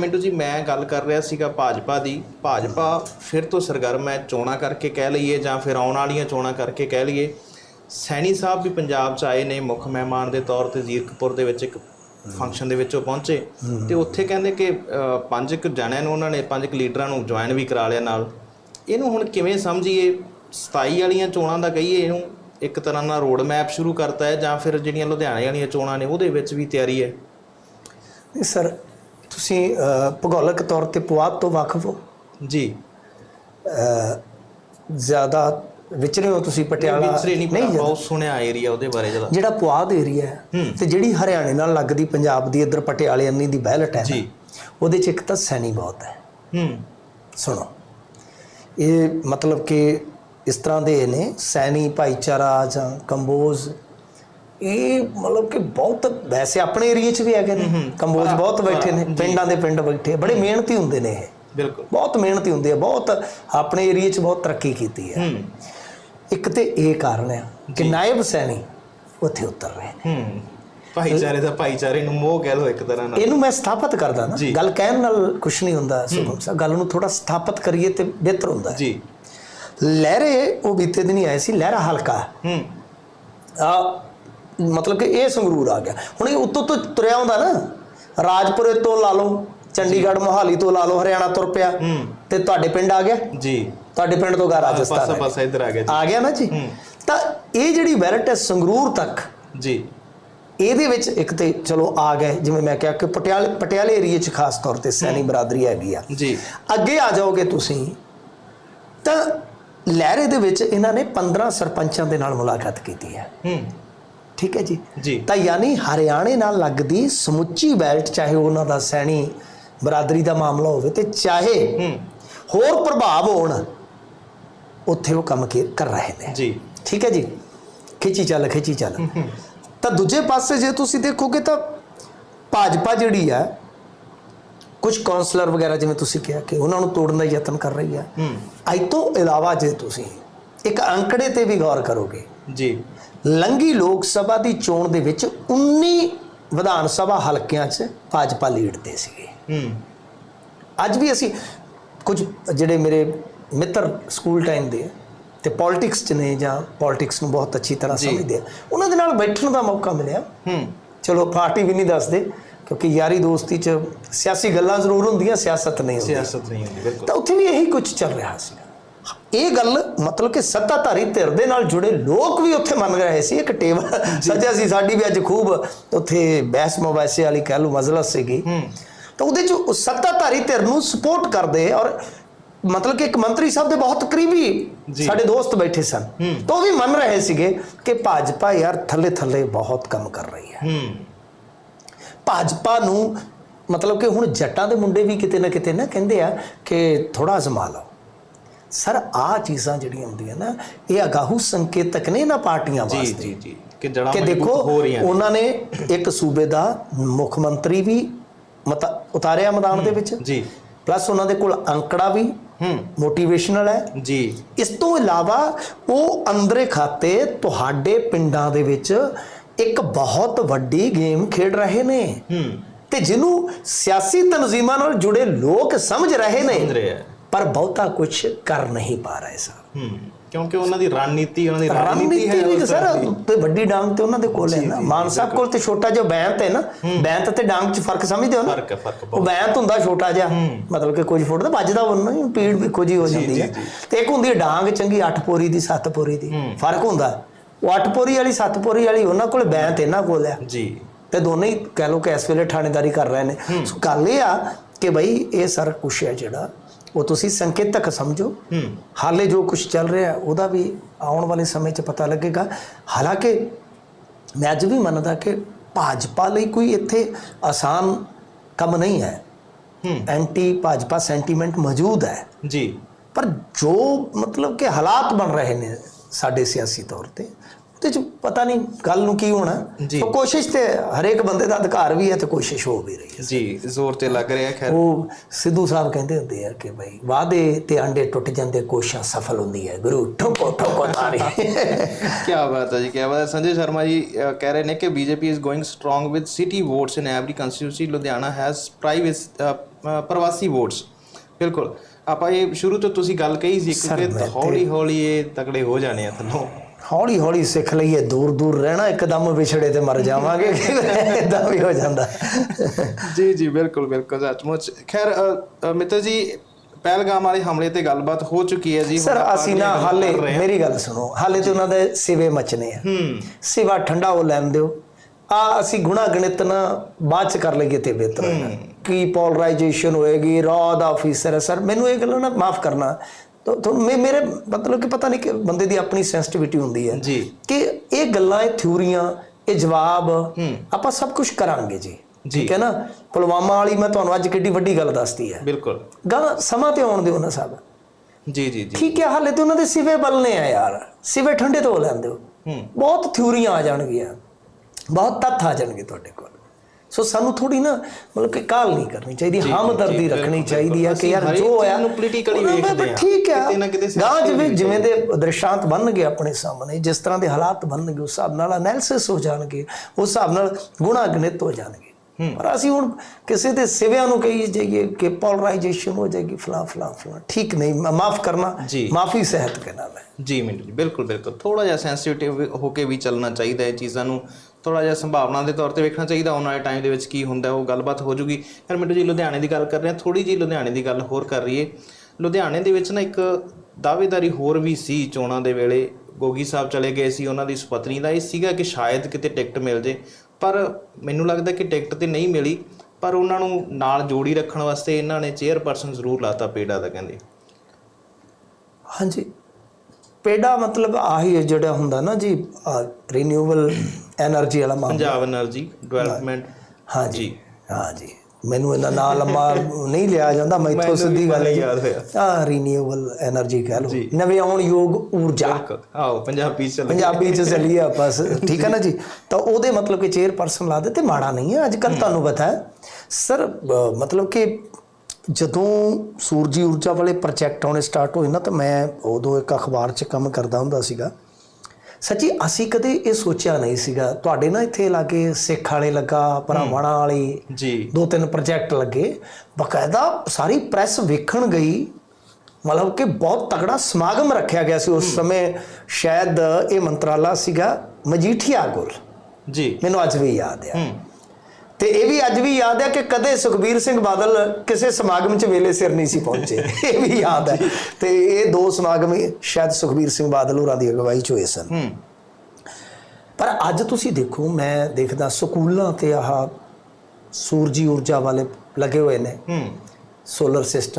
ਮਿੰਟੂ ਜੀ, ਮੈਂ ਗੱਲ ਕਰ ਰਿਹਾ ਸੀਗਾ ਭਾਜਪਾ ਦੀ। ਭਾਜਪਾ ਫਿਰ ਤੋਂ ਸਰਗਰਮ ਹੈ, ਚੋਣਾਂ ਕਰਕੇ ਕਹਿ ਲਈਏ ਜਾਂ ਫਿਰ ਆਉਣ ਵਾਲੀਆਂ ਚੋਣਾਂ ਕਰਕੇ ਕਹਿ ਲਈਏ। ਸੈਣੀ ਸਾਹਿਬ ਵੀ ਪੰਜਾਬ 'ਚ ਆਏ ਨੇ, ਮੁੱਖ ਮਹਿਮਾਨ ਦੇ ਤੌਰ ਤੇ ਜ਼ੀਰਕਪੁਰ ਦੇ ਵਿੱਚ ਇੱਕ ਫੰਕਸ਼ਨ ਦੇ ਵਿੱਚ ਉਹ ਪਹੁੰਚੇ। ਤੇ ਉੱਥੇ ਕਹਿੰਦੇ ਕਿ ਪੰਜ ਕੁ ਜਣਿਆਂ ਨੂੰ ਉਹਨਾਂ ਨੇ, ਪੰਜ ਕੁ ਲੀਡਰਾਂ ਨੂੰ ਜੁਆਇਨ ਵੀ ਕਰਾ ਲਿਆ ਨਾਲ। ਇਹਨੂੰ ਹੁਣ ਕਿਵੇਂ ਸਮਝੀਏ? 27 ਵਾਲੀਆਂ ਚੋਣਾਂ ਦਾ ਕਹੀਏ ਇਹਨੂੰ, ਇੱਕ ਤਰ੍ਹਾਂ ਨਾਲ ਰੋਡ ਮੈਪ ਸ਼ੁਰੂ ਕਰਤਾ ਹੈ ਜਾਂ ਫਿਰ ਜਿਹੜੀਆਂ ਲੁਧਿਆਣੇ ਵਾਲੀਆਂ ਚੋਣਾਂ ਨੇ ਉਹਦੇ ਵਿੱਚ ਵੀ ਤਿਆਰੀ ਹੈ? ਸਰ ਤੁਸੀਂ ਭੂਗੋਲਿਕ ਤੌਰ ਤੇ ਪੁਆਧ ਤੋਂ ਵਾਕਿਫ ਹੋ? ਜੀ। ਜ਼ਿਆਦਾ ਵਿਚਰੇ ਹੋ ਤੁਸੀਂ ਪਟਿਆਲਾ? ਨਹੀਂ ਬਹੁਤ ਸੁਣਿਆ ਏਰੀਆ ਉਹਦੇ ਬਾਰੇ ਜਰਾ ਜਿਹੜਾ ਪੁਆਧ ਏਰੀਆ ਹੈ ਤੇ ਜਿਹੜੀ ਹਰਿਆਣੇ ਨਾਲ ਲੱਗਦੀ ਪੰਜਾਬ ਦੀ ਇੱਧਰ ਪਟਿਆਲੇ ਅੰਨੀ ਦੀ ਬਹਿਲਟ ਹੈ ਜੀ। ਉਹਦੇ ਚ ਇੱਕ ਤਾਂ ਸੈਣੀ ਬਹੁਤ ਹੈ। ਹੂੰ। ਸੁਣੋ। ਇਹ ਮਤਲਬ ਕਿ ਇਸ ਤਰ੍ਹਾਂ ਦੇ ਨੇ ਸੈਣੀ ਭਾਈਚਾਰਾ ਜਾਂ ਕੰਬੋਜ ਇਹ ਮਤਲਬ ਕਿ ਬਹੁਤ ਵੈਸੇ ਆਪਣੇ ਏਰੀਏ 'ਚ ਵੀ ਹੈਗੇ ਨੇ। ਕੰਬੋਜ ਬਹੁਤ ਬੈਠੇ ਨੇ ਪਿੰਡਾਂ ਦੇ ਪਿੰਡ ਬੈਠੇ ਬੜੇ ਮਿਹਨਤੀ ਹੁੰਦੇ ਨੇ ਇਹ। ਬਿਲਕੁਲ। ਬਹੁਤ ਮਿਹਨਤੀ ਹੁੰਦੇ ਆ ਬਹੁਤ ਆਪਣੇ ਏਰੀਏ 'ਚ ਬਹੁਤ ਤਰੱਕੀ ਕੀਤੀ ਹੈ। ਇੱਕ ਤੇ ਇਹ ਕਾਰਨ ਹੈ ਕਿ ਨਾਇਬ ਸੈਣੀ ਉੱਥੇ ਉਤਰ ਰਹੇ ਨੇ। ਭਾਈਚਾਰੇ ਦਾ ਭਾਈਚਾਰੇ ਨੂੰ ਮੋਹ ਕਹਿ ਲੋ ਇੱਕ ਤਰ੍ਹਾਂ ਨਾਲ। ਇਹਨੂੰ ਮੈਂ ਸਥਾਪਿਤ ਕਰਦਾ ਨਾ। ਗੱਲ ਕਹਿਣ ਨਾਲ ਕੁਝ ਨਹੀਂ ਹੁੰਦਾ ਸੁਭਮ ਸਾਹਿਬ। ਗੱਲ ਨੂੰ ਥੋੜਾ ਸਥਾਪਿਤ ਕਰੀਏ ਤੇ ਬਿਹਤਰ ਹੁੰਦਾ। ਜੀ। ਲਹਿਰੇ ਉਹ ਬੀਤੇ ਦਿਨ ਹੀ ਆਏ ਸੀ ਲਹਿਰਾ ਹਲਕਾ। ਹੂੰ। ਆ ਮਤਲਬ ਕਿ ਇਹ ਸੰਗਰੂਰ ਆ ਗਿਆ। ਹੁਣ ਇਹ ਉੱਤੋਂ ਤੋਂ ਤੁਰਿਆ ਹੁੰਦਾ ਨਾ ਰਾਜਪੁਰੇ ਤੋਂ ਲਾ ਲਓ ਚੰਡੀਗੜ੍ਹ ਮੋਹਾਲੀ ਤੋਂ ਲਾ ਲਓ ਹਰਿਆਣਾ ਤੁਰ ਪਿਆ ਤੇ ਤੁਹਾਡੇ ਪਿੰਡ ਆ ਗਿਆ? ਜੀ। ਤੁਹਾਡੇ ਪਿੰਡ ਤੋਂ ਗਾ ਰਾਜਸਥਾਨ ਪਾਸਾ। ਪਾਸਾ ਇੱਧਰ ਆ ਗਿਆ ਆ ਗਿਆ ਨਾ ਜੀ? ਤਾਂ ਇਹ ਜਿਹੜੀ ਬੈਲਟ ਹੈ ਸੰਗਰੂਰ ਤੱਕ ਜੀ। ਜੀ ਇਹਦੇ ਵਿੱਚ ਇੱਕ ਤੇ ਚਲੋ ਆ ਗਏ ਜਿਵੇਂ ਮੈਂ ਕਿਹਾ ਕਿ ਪਟਿਆਲੇ ਪਟਿਆਲੇ ਏਰੀਏ 'ਚ ਖਾਸ ਤੌਰ ਤੇ ਸੈਣੀ ਬਰਾਦਰੀ ਹੈਗੀ ਆ। ਜੀ। ਅੱਗੇ ਆ ਜਾਓਗੇ ਤੁਸੀਂ ਤਾਂ ਲਹਿਰੇ ਦੇ ਵਿੱਚ ਇਹਨਾਂ ਨੇ 15 ਸਰਪੰਚਾਂ ਦੇ ਨਾਲ ਮੁਲਾਕਾਤ ਕੀਤੀ ਹੈ। ਹੂੰ। ਠੀਕ ਹੈ ਜੀ? ਤਾਂ ਯਾਨੀ ਹਰਿਆਣੇ ਨਾਲ ਲੱਗਦੀ ਸਮੁੱਚੀ ਬੈਲਟ ਚਾਹੇ ਉਹਨਾਂ ਦਾ ਸੈਣੀ ਬਰਾਦਰੀ ਦਾ ਮਾਮਲਾ ਹੋਵੇ ਤੇ ਚਾਹੇ ਹੋਰ ਪ੍ਰਭਾਵ ਹੋਣ ਉੱਥੇ ਉਹ ਕੰਮ ਕਰ ਰਹੇ ਨੇ। ਜੀ। ਠੀਕ ਹੈ ਜੀ? ਖਿੱਚੀ ਚੱਲ ਖਿੱਚੀ ਚੱਲ। ਤਾਂ ਦੂਜੇ ਪਾਸੇ ਜੇ ਤੁਸੀਂ ਦੇਖੋਗੇ ਤਾਂ ਭਾਜਪਾ ਜਿਹੜੀ ਆ ਕੁਝ ਕਾਉਂਸਲਰ ਵਗੈਰਾ ਜਿਵੇਂ ਤੁਸੀਂ ਕਿਹਾ ਕਿ ਉਹਨਾਂ ਨੂੰ ਤੋੜਨ ਦਾ ਯਤਨ ਕਰ ਰਹੀ ਆ ਹੂੰ। ਅੱਜ ਤੋਂ ਇਲਾਵਾ ਜੇ ਤੁਸੀਂ ਇੱਕ ਅੰਕੜੇ ਤੇ ਵੀ ਗੌਰ ਕਰੋਗੇ ਜੀ। ਲੰਗੀ ਲੋਕ ਸਭਾ ਦੀ ਚੋਣ ਦੇ ਵਿੱਚ 19 ਵਿਧਾਨ ਸਭਾ ਹਲਕਿਆਂ 'ਚ ਭਾਜਪਾ ਲੀਡ ਤੇ ਸੀਗੇ। ਹੂੰ। ਅੱਜ ਵੀ ਅਸੀਂ ਕੁਝ ਜਿਹੜੇ ਮੇਰੇ ਮਿੱਤਰ ਸਕੂਲ ਟਾਈਮ ਦੇ ਤੇ ਪੋਲਿਟਿਕਸ 'ਚ ਨੇ ਜਾਂ ਪੋਲਿਟਿਕਸ ਨੂੰ ਬਹੁਤ ਅੱਛੀ ਤਰ੍ਹਾਂ ਸਮਝਦੇ ਆ ਉਹਨਾਂ ਦੇ ਨਾਲ ਬੈਠਣ ਦਾ ਮੌਕਾ ਮਿਲਿਆ। ਹੂੰ। ਚਲੋ ਪਾਰਟੀ ਵੀ ਨਹੀਂ ਦੱਸਦੇ ਕਿਉਂਕਿ ਯਾਰੀ ਦੋਸਤੀ 'ਚ ਸਿਆਸੀ ਗੱਲਾਂ ਜ਼ਰੂਰ ਹੁੰਦੀਆਂ ਸਿਆਸਤ ਨਹੀਂ ਹੁੰਦੀ। ਸਿਆਸਤ ਨਹੀਂ ਹੁੰਦੀ ਬਿਲਕੁਲ। ਤਾਂ ਉੱਥੇ ਵੀ ਇਹੀ ਕੁਝ ਚੱਲ ਰਿਹਾ ਸੀ। ਇਹ ਗੱਲ ਮਤਲਬ ਕਿ ਸੱਤਾਧਾਰੀ ਧਿਰ ਦੇ ਨਾਲ ਜੁੜੇ ਲੋਕ ਵੀ ਉੱਥੇ ਮੰਨ ਰਹੇ ਸੀ। ਇੱਕ ਟੇਬਲ ਸੱਜਿਆ ਸੀ ਸਾਡੀ ਵੀ ਅੱਜ ਖੂਬ ਉੱਥੇ ਬਹਿਸ ਮਵਾਸੇ ਵਾਲੀ ਕਹਿ ਲਓ ਮਜਲਸ ਸੀਗੀ। ਤਾਂ ਉਹਦੇ ਚ ਉਹ ਸੱਤਾਧਾਰੀ ਧਿਰ ਨੂੰ ਸਪੋਰਟ ਕਰਦੇ ਔਰ ਮਤਲਬ ਕਿ ਇੱਕ ਮੰਤਰੀ ਸਾਹਿਬ ਦੇ ਬਹੁਤ ਕਰੀਬੀ। ਸਾਡੇ ਦੋਸਤ ਬੈਠੇ ਸਨ। ਤਾਂ ਉਹ ਵੀ ਮੰਨ ਰਹੇ ਸੀਗੇ ਕਿ ਭਾਜਪਾ ਯਾਰ ਥੱਲੇ ਥੱਲੇ ਬਹੁਤ ਕੰਮ ਕਰ ਰਹੀ ਹੈ। ਹੂੰ। ਭਾਜਪਾ ਨੂੰ ਮਤਲਬ ਕਿ ਹੁਣ ਜੱਟਾਂ ਦੇ ਮੁੰਡੇ ਵੀ ਕਿਤੇ ਨਾ ਕਿਤੇ ਨਾ ਕਹਿੰਦੇ ਆ ਕਿ ਥੋੜਾ ਅਜ਼ਮਾ ਲਓ ਸਰ ਆ ਚੀਜ਼ਾਂ ਜਿਹੜੀਆਂ ਹੁੰਦੀਆਂ ਨਾ ਇਹ ਅਗਾਹੂ ਸੰਕੇਤਕ ਨੇ ਨਾ ਪਾਰਟੀਆਂ ਜੀ ਵਾਸਤੇ। ਜੀ ਜੀ ਕਿ ਜੜਾ ਕਿ ਦੇਖੋ ਹੋ ਰਹੀਆਂ ਨੇ। ਉਹਨਾਂ ਨੇ ਇੱਕ ਸੂਬੇ ਦਾ ਮੁੱਖ ਮੰਤਰੀ ਵੀ ਉਤਾਰਿਆ ਮੈਦਾਨ ਦੇ ਵਿੱਚ। ਜੀ। ਪਲੱਸ ਉਹਨਾਂ ਦੇ ਕੋਲ ਅੰਕੜਾ ਵੀ ਹੂੰ। ਮੋਟੀਵੇਸ਼ਨਲ ਹੈ। ਜੀ। ਇਸ ਤੋਂ ਇਲਾਵਾ ਉਹ ਅੰਦਰੇ ਖਾਤੇ ਤੁਹਾਡੇ ਪਿੰਡਾਂ ਦੇ ਵਿੱਚ ਇੱਕ ਬਹੁਤ ਵੱਡੀ ਗੇਮ ਖੇਡ ਰਹੇ ਨੇ। ਹੂੰ। ਤੇ ਜਿਹਨੂੰ ਸਿਆਸੀ ਤਨਜ਼ੀਮਾਂ ਨਾਲ ਜੁੜੇ ਲੋਕ ਸਮਝ ਰਹੇ ਸਮਝ ਨੇ ਰਹੇ ਆ। ਪਰ ਬਹੁਤਾ ਕੁਝ ਕਰ ਨਹੀਂ ਪਾ ਰਹੇ ਹੂੰ ਕਿਉਂਕਿ ਉਹਨਾਂ ਦੀ ਰਣਨੀਤੀ ਉਹਨਾਂ ਦੀ ਰਣਨੀਤੀ ਹੈ ਵੀ ਸਰ। ਤੇ ਵੱਡੀ ਡਾਂਗ ਤੇ ਉਹਨਾਂ ਦੇ ਕੋਲ ਹੈ ਨਾ। ਮਾਨ ਸਾਹਿਬ ਕੋਲ ਤੇ ਛੋਟਾ ਜਿਹਾ ਬੈਂਤ ਹੈ ਨਾ। ਬੈਂਤ ਤੇ ਡਾਂਗ 'ਚ ਫ਼ਰਕ ਸਮਝਦੇ ਹੋ ਨਾ? ਫ਼ਰਕ ਹੈ ਫ਼ਰਕ ਉਹ ਬੈਂਤ ਹੁੰਦਾ ਛੋਟਾ ਜਿਹਾ। ਮਤਲਬ ਕਿ ਕੁਝ ਫੁੱਟ ਦਾ ਵੱਜਦਾ ਉਹ ਨਹੀਂ ਪੀੜ ਵੀ ਕੁਝ ਹੀ ਹੋ ਜਾਂਦੀ ਹੈ। ਤੇ ਇੱਕ ਹੁੰਦੀ ਹੈ ਡਾਂਗ ਚੰਗੀ 8 ਪੋਰੀ ਦੀ 7 ਪੋਰੀ ਦੀ। ਫ਼ਰਕ ਹੁੰਦਾ। ਉਹ 8 ਪੋਰੀ ਵਾਲੀ 7 ਪੋਰੀ ਵਾਲੀ ਉਹਨਾਂ ਕੋਲ ਬੈਂਤ ਇਹਨਾਂ ਕੋਲ ਹੈ। ਜੀ। ਤੇ ਦੋਨੇ ਹੀ ਕਹਿ ਲੋ ਕਿ ਇਸ ਵੇਲੇ ਥਾਣੇਦਾਰੀ ਕਰ ਰਹੇ ਨੇ। ਸੋ ਗੱਲ ਇਹ ਆ ਕਿ ਬਈ ਇਹ ਸਾਰਾ ਕੁਛ ਹੈ ਜਿਹੜਾ ਉਹ ਤੁਸੀਂ ਸੰਕੇਤਕ ਸਮਝੋ। ਹਾਲੇ ਜੋ ਕੁਝ ਚੱਲ ਰਿਹਾ ਉਹਦਾ ਵੀ ਆਉਣ ਵਾਲੇ ਸਮੇਂ 'ਚ ਪਤਾ ਲੱਗੇਗਾ। ਹਾਲਾਂਕਿ ਮੈਂ ਅੱਜ ਵੀ ਮੰਨਦਾ ਕਿ ਭਾਜਪਾ ਲਈ ਕੋਈ ਇੱਥੇ ਆਸਾਨ ਕੰਮ ਨਹੀਂ ਹੈ। ਹੂੰ। ਐਂਟੀ ਭਾਜਪਾ ਸੈਂਟੀਮੈਂਟ ਮੌਜੂਦ ਹੈ। ਜੀ। ਪਰ ਜੋ ਮਤਲਬ ਕਿ ਹਾਲਾਤ ਬਣ ਰਹੇ ਨੇ ਸਾਡੇ ਸਿਆਸੀ ਤੌਰ ਤੇ ਉਹਦੇ ਚ ਪਤਾ ਨਹੀਂ ਕੱਲ ਨੂੰ ਕੀ ਹੋਣਾ। ਜੀ। ਸੋ ਕੋਸ਼ਿਸ਼ ਤੇ ਹਰੇਕ ਬੰਦੇ ਦਾ ਅਧਿਕਾਰ ਵੀ ਹੈ ਤੇ ਕੋਸ਼ਿਸ਼ ਹੋ ਵੀ ਰਹੀ ਹੈ। ਜੀ ਜ਼ੋਰ ਤੇ ਲੱਗ ਰਿਹਾ ਖੈਰ। ਉਹ ਸਿੱਧੂ ਸਾਹਿਬ ਕਹਿੰਦੇ ਹੁੰਦੇ ਆ ਕਿ ਭਾਈ ਵਾਦੇ ਤੇ ਆਂਡੇ ਟੁੱਟ ਜਾਂਦੇ ਕੋਸ਼ਿਸ਼ ਸਫਲ ਹੁੰਦੀ ਹੈ। ਗੁਰੂ ਠੋਕੋ ਠੋਕੋ ਤਾਰੀ ਕੀ ਬਾਤ ਹੈ ਜੀ ਕੀ ਬਾਤ ਹੈ। ਸੰਜੇ ਸ਼ਰਮਾ ਜੀ ਅ, ਕਹਿ ਰਹੇ ਨੇ ਕਿ BJP is going strong with city votes in every constituency Ludhiana has ਪ੍ਰਾਈਵੇਸ uh, ਪ੍ਰਵਾਸੀ ਵੋਟਸ ਬਿਲਕੁਲ। ਆਪਾਂ ਇਹ ਸ਼ੁਰੂ ਤੋਂ ਤੁਸੀਂ ਗੱਲ ਕਹੀ ਸੀ ਕਿ ਤੇ- ਹੌਲੀ ਹੌਲੀ ਇਹ ਤਕੜੇ ਹੋ ਜਾਣੇ ਆ ਥੱਲੋਂ ਹੌਲੀ ਹੌਲੀ ਸਿੱਖ ਲਈਏ ਦੂਰ ਦੂਰ ਰਹਿਣਾ ਇੱਕਦਮ ਵਿਛੜੇ ਤੇ ਮਰ ਜਾਵਾਂਗੇ ਇਦਾਂ ਵੀ ਹੋ ਜਾਂਦਾ। ਜੀ ਜੀ ਬਿਲਕੁਲ ਬਿਲਕੁਲ ਸੱਚਮੁੱਚ ਖੈਰ ਮਿੱਤਰ ਜੀ ਪਹਿਲਗਾਮ ਵਾਲੇ ਹਮਲੇ ਤੇ ਗੱਲਬਾਤ ਹੋ ਚੁੱਕੀ ਹੈ ਜੀ ਸਰ ਅਸੀਂ ਨਾ ਹਾਲੇ ਹਾਂ। ਮੇਰੀ ਗੱਲ ਸੁਣੋ ਹਾਲੇ ਤੇ ਉਹਨਾਂ ਦੇ ਸਿਵੇ ਮਚਨੇ ਆ। ਹੂੰ। ਸਿਵਾ ਠੰਡਾ ਹੋ ਲੈਣ ਦਿਓ। ਆ ਅਸੀਂ ਗੁਣਾ ਗਣਿਤ ਨਾ ਬਾਅਦ ਚ ਕਰ ਲਈਏ ਤੇ ਬਿਹਤਰ ਹੋਏਗਾ ਕੀ ਪੋਲਰਾਈਜੇਸ਼ਨ ਹੋਏਗੀ ਦਾ ਆਫੀਸਰ ਹੈ ਸਰ ਮੈਨੂੰ ਇਹ ਗੱਲ ਨਾ ਮਾਫ ਕਰਨਾ। ਤੁਹਾਨੂੰ ਮੇਰੇ ਮਤਲਬ ਕਿ ਪਤਾ ਨਹੀਂ ਕਿ ਬੰਦੇ ਦੀ ਆਪਣੀ ਸੈਂਸਿਟੀਵਿਟੀ ਹੁੰਦੀ ਹੈ ਜੀ। ਕਿ ਇਹ ਗੱਲਾਂ ਇਹ ਥਿਊਰੀਆਂ ਇਹ ਜਵਾਬ ਆਪਾਂ ਸਭ ਕੁਝ ਕਰਾਂਗੇ ਜੀ। ਠੀਕ ਹੈ ਨਾ? ਪੁਲਵਾਮਾ ਵਾਲੀ ਮੈਂ ਤੁਹਾਨੂੰ ਅੱਜ ਕਿੱਡੀ ਵੱਡੀ ਗੱਲ ਦੱਸਤੀ ਹੈ। ਬਿਲਕੁਲ। ਗੱਲ ਸਮਾਂ ਤੇ ਆਉਣ ਦਿਓ ਨਾ ਸਾਹਿਬ ਜੀ ਜੀ ਜੀ। ਠੀਕ ਹੈ ਹਾਲੇ ਤੇ ਉਹਨਾਂ ਦੇ ਸਿਵੇ ਬਲਨੇ ਆ ਯਾਰ। ਸਿਵੇ ਠੰਡੇ ਤੋਂ ਲੈਂਦੇ ਹੋ ਹੂੰ। ਬਹੁਤ ਥਿਊਰੀਆਂ ਆ ਜਾਣਗੀਆਂ। ਬਹੁਤ ਤੱਥ ਆ ਜਾਣਗੇ ਤੁਹਾਡੇ ਕੋਲ। ਸੋ ਸਾਨੂੰ ਥੋੜੀ ਨਾ ਮਤਲਬ ਕਿ ਕਾਲ ਨਹੀਂ ਕਰਨੀ ਚਾਹੀਦੀ ਹਮਦਰਦੀ ਰੱਖਣੀ ਚਾਹੀਦੀ ਆ ਕਿ ਯਾਰ ਜੋ ਹੋਇਆ ਨੂੰ ਦਾ ਵੇਖਦੇ ਆ। ਠੀਕ ਆ। ਗਾਂ ਜਿਵੇਂ ਵੀ ਜਿਵੇਂ ਦੇ ਦ੍ਰਿਸ਼ਾਂਤ ਬਣਨਗੇ ਆਪਣੇ ਸਾਹਮਣੇ ਜਿਸ ਤਰ੍ਹਾਂ ਦੇ ਹਾਲਾਤ ਬਣਨਗੇ ਉਸ ਹਿਸਾਬ ਨਾਲ ਐਨਾਲਿਸਿਸ ਹੋ ਜਾਣਗੇ ਉਸ ਹਿਸਾਬ ਨਾਲ ਗੁਣਾ ਗਣਿਤ ਹੋ ਜਾਣਗੇ। ਪਰ ਅਸੀਂ ਹੁਣ ਕਿਸੇ ਦੇ ਸਿਵਿਆਂ ਨੂੰ ਕਹੀ ਜਾਈਏ ਕਿ ਪੋਲਰਾਈਜੇਸ਼ਨ ਹੋ ਜਾਏਗੀ ਫਲਾ ਫਲਾ ਫਲਾ। ਠੀਕ ਨਹੀਂ ਮਾਫ ਕਰਨਾ। ਮਾਫੀ ਸਹਿਤ ਕੇ ਨਾਲ ਹੈ। ਜੀ ਮਿੰਟੂ ਜੀ ਬਿਲਕੁਲ ਬਿਲਕੁਲ। ਥੋੜਾ ਜਿਹਾ ਸੈਂਸਿਟਿਵ ਹੋ ਕੇ ਵੀ ਚੱਲਣਾ ਚਾਹੀਦਾ ਹੈ ਚੀਜ਼ਾਂ ਨੂੰ। ਥੋੜਾ ਜਿਹਾ ਸੰਭਾਵਨਾ ਦੇ ਤੌਰ ਤੇ ਵੇਖਣਾ ਚਾਹੀਦਾ, ਆਉਣ ਵਾਲੇ ਟਾਈਮ ਦੇ ਵਿੱਚ ਕੀ ਹੁੰਦਾ, ਉਹ ਗੱਲਬਾਤ ਹੋ ਜੂਗੀ। ਫਿਰ ਮਿੰਟੂ ਜੀ, ਲੁਧਿਆਣੇ ਦੀ ਗੱਲ ਕਰ ਰਹੇ ਹਾਂ। ਥੋੜੀ ਜੀ ਲੁਧਿਆਣੇ ਦੀ ਗੱਲ ਹੋਰ ਕਰ ਰਹੀਏ ਲੁਧਿਆਣੇ ਦੇ ਵਿੱਚ ਨਾ ਇੱਕ ਦਾਅਵੇਦਾਰੀ ਹੋਰ ਵੀ ਸੀ ਚੋਣਾਂ ਦੇ ਵੇਲੇ। ਗੋਗੀ ਸਾਹਿਬ ਚਲੇ ਗਏ ਸੀ, ਉਹਨਾਂ ਦੀ ਸੁਪਤਨੀ ਦਾ। ਇਹ ਸੀਗਾ ਕਿ ਸ਼ਾਇਦ ਕਿਤੇ ਟਿਕਟ ਮਿਲ ਜੇ, ਪਰ ਮੈਨੂੰ ਲੱਗਦਾ ਕਿ ਟਿਕਟ ਤੇ ਨਹੀਂ ਮਿਲੀ। ਪਰ ਉਹਨਾਂ ਨੂੰ ਨਾਲ ਜੋੜੀ ਰੱਖਣ ਵਾਸਤੇ ਇਹਨਾਂ ਨੇ ਚੇਅਰਪਰਸਨ ਜ਼ਰੂਰ ਲਾਤਾ ਪੇੜਾ ਦਾ, ਕਹਿੰਦੇ। ਹਾਂਜੀ। ਪੇੜਾ ਮਤਲਬ ਆਹੀ ਜਿਹੜਾ ਹੁੰਦਾ ਨਾ ਜੀ ਰੀਨਿਊਬਲ એનર્જી ਵਾਲਾ ਮਾਮਲਾ। ਪੰਜਾਬ એનર્ਜੀ ਡਿਵੈਲਪਮੈਂਟ ਹਾਂਜੀ ਹਾਂਜੀ ਮੈਨੂੰ ਇਹਦਾ ਨਾਂ ਲੰਮਾ ਨਹੀਂ ਲਿਆ ਜਾਂਦਾ ਮੈਂ ਇੱਥੋਂ ਸਿੱਧੀ ਗੱਲ ਯਾਦ ਆ ਰੀਨਿਊਏਬਲ એનર્ਜੀ ਕਹ ਲਓ। ਨਵਿਆਉਣ ਯੋਗ ਊਰਜਾ। ਆਓ ਪੰਜਾਬੀ ਚ ਪੰਜਾਬੀ ਚ ਚੱਲੀ ਆ ਬਸ ਠੀਕ ਹੈ ਨਾ ਜੀ? ਤਾਂ ਉਹਦੇ ਮਤਲਬ ਕਿ ਚੇਅਰ ਪਰਸਨ ਲਾ ਦਿੱਤੇ ਮਾੜਾ ਨਹੀਂ ਹੈ ਅੱਜ ਕੱਲ ਤੁਹਾਨੂੰ ਪਤਾ ਹੈ। ਸਰ ਮਤਲਬ ਕਿ ਜਦੋਂ ਸੂਰਜੀ ਊਰਜਾ ਵਾਲੇ ਪ੍ਰੋਜੈਕਟ ਆਉਣੇ ਸਟਾਰਟ ਹੋਏ ਨਾ ਤਾਂ ਮੈਂ ਉਦੋਂ ਇੱਕ ਅਖਬਾਰ 'ਚ ਕੰਮ ਕਰਦਾ ਹੁੰਦਾ ਸੀਗਾ। ਸੱਚੀ ਅਸੀਂ ਕਦੇ ਇਹ ਸੋਚਿਆ ਨਹੀਂ ਸੀਗਾ। ਤੁਹਾਡੇ ਨਾ ਇੱਥੇ ਲਾਗੇ ਸਿੱਖ ਵਾਲੇ ਲੱਗਾ ਭਰਾਵਾਣਾ ਵਾਲੀ ਜੀ। ਦੋ ਤਿੰਨ ਪ੍ਰੋਜੈਕਟ ਲੱਗੇ। ਬਕਾਇਦਾ ਸਾਰੀ ਪ੍ਰੈਸ ਵੇਖਣ ਗਈ। ਮਤਲਬ ਕਿ ਬਹੁਤ ਤਗੜਾ ਸਮਾਗਮ ਰੱਖਿਆ ਗਿਆ ਸੀ। ਉਸ ਸਮੇਂ ਸ਼ਾਇਦ ਇਹ ਮੰਤਰਾਲਾ ਸੀਗਾ ਮਜੀਠੀਆ ਕੋਲ। ਜੀ। ਮੈਨੂੰ ਅੱਜ ਵੀ ਯਾਦ ਆ। ਹੂੰ। ਤੇ ਇਹ ਵੀ ਅੱਜ ਵੀ ਯਾਦ ਹੈ ਕਿ ਕਦੇ ਸੁਖਬੀਰ ਸਿੰਘ ਬਾਦਲ ਕਿਸੇ ਸਮਾਗਮ 'ਚ ਵੇਲੇ ਸਿਰ ਨਹੀਂ ਸੀ ਪਹੁੰਚੇ। ਇਹ ਵੀ ਯਾਦ ਹੈ। ਤੇ ਇਹ ਦੋ ਸਮਾਗਮ ਸ਼ਾਇਦ ਸੁਖਬੀਰ ਸਿੰਘ ਬਾਦਲ ਹੋਰਾਂ ਦੀ ਅਗਵਾਈ 'ਚ ਹੋਏ ਸਨ। ਪਰ ਅੱਜ ਤੁਸੀਂ ਦੇਖੋ ਮੈਂ ਦੇਖਦਾ ਸਕੂਲਾਂ ਤੇ ਆਹ ਸੂਰਜੀ ਊਰਜਾ ਵਾਲੇ ਲੱਗੇ ਹੋਏ ਨੇ। ਹੂੰ। Solar system